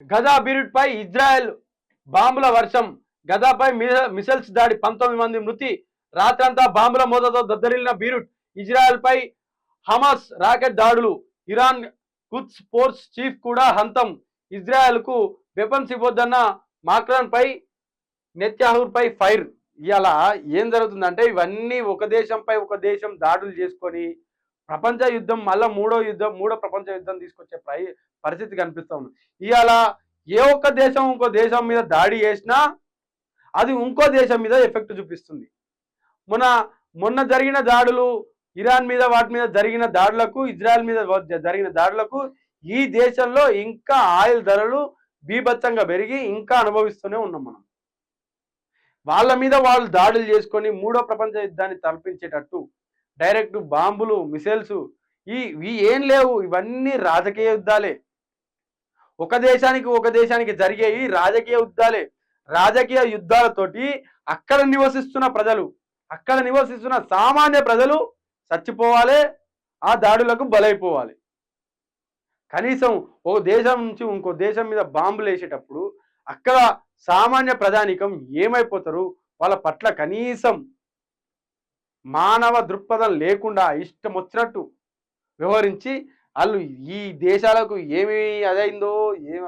Gaza పై Israel బాంబుల వర్షం గజాపై missiles దాడి పంతొమ్మిది మంది మృతి రాత్రంతా బాంబుల మోతతో దద్దరిల్లిన బీరుట్ ఇజ్రాయెల్ పై హమాస్ రాకెట్ దాడులు ఇరాన్ కుత్స్ ఫోర్స్ చీఫ్ కూడా హంతం ఇజ్రాయెల్కు వెపన్స్ ఇవ్వద్దన్న మాక్రాన్ పై నెత్యాహూర్ పై ఫైర్. ఇలా ఏం జరుగుతుందంటే ఇవన్నీ ఒక దేశంపై ఒక దేశం దాడులు చేసుకొని ప్రపంచ యుద్ధం మళ్ళీ మూడో యుద్ధం మూడో ప్రపంచ యుద్ధం తీసుకొచ్చే ప్రై పరిస్థితి కనిపిస్తూ ఉంది. ఇవాళ ఏ ఒక్క దేశం ఇంకో దేశం మీద దాడి చేసినా అది ఇంకో దేశం మీద ఎఫెక్ట్ చూపిస్తుంది. మొన్న మొన్న జరిగిన దాడులు ఇరాన్ మీద వాటి మీద జరిగిన దాడులకు ఇజ్రాయెల్ మీద జరిగిన దాడులకు ఈ దేశంలో ఇంకా ఆయిల్ ధరలు బీభత్సంగా పెరిగి ఇంకా అనుభవిస్తూనే ఉన్నాం మనం. వాళ్ళ మీద వాళ్ళు దాడులు చేసుకొని మూడో ప్రపంచ యుద్ధాన్ని తలపించేటట్టు డైరెక్ట్ బాంబులు మిసైల్స్ ఈ ఇవి ఏం లేవు. ఇవన్నీ రాజకీయ యుద్ధాలే. ఒక దేశానికి ఒక దేశానికి జరిగేవి రాజకీయ యుద్ధాలే. రాజకీయ యుద్ధాలతోటి అక్కడ నివసిస్తున్న ప్రజలు అక్కడ నివసిస్తున్న సామాన్య ప్రజలు చచ్చిపోవాలి ఆ దాడులకు బలైపోవాలి. కనీసం ఓ దేశం నుంచి ఇంకో దేశం మీద బాంబులు వేసేటప్పుడు అక్కడ సామాన్య ప్రజానికం ఏమైపోతారు? వాళ్ళ పట్ల కనీసం మానవ దృక్పథం లేకుండా ఇష్టం వచ్చినట్టు వ్యవహరించి వాళ్ళు ఈ దేశాలకు ఏమి అదైందో ఏమి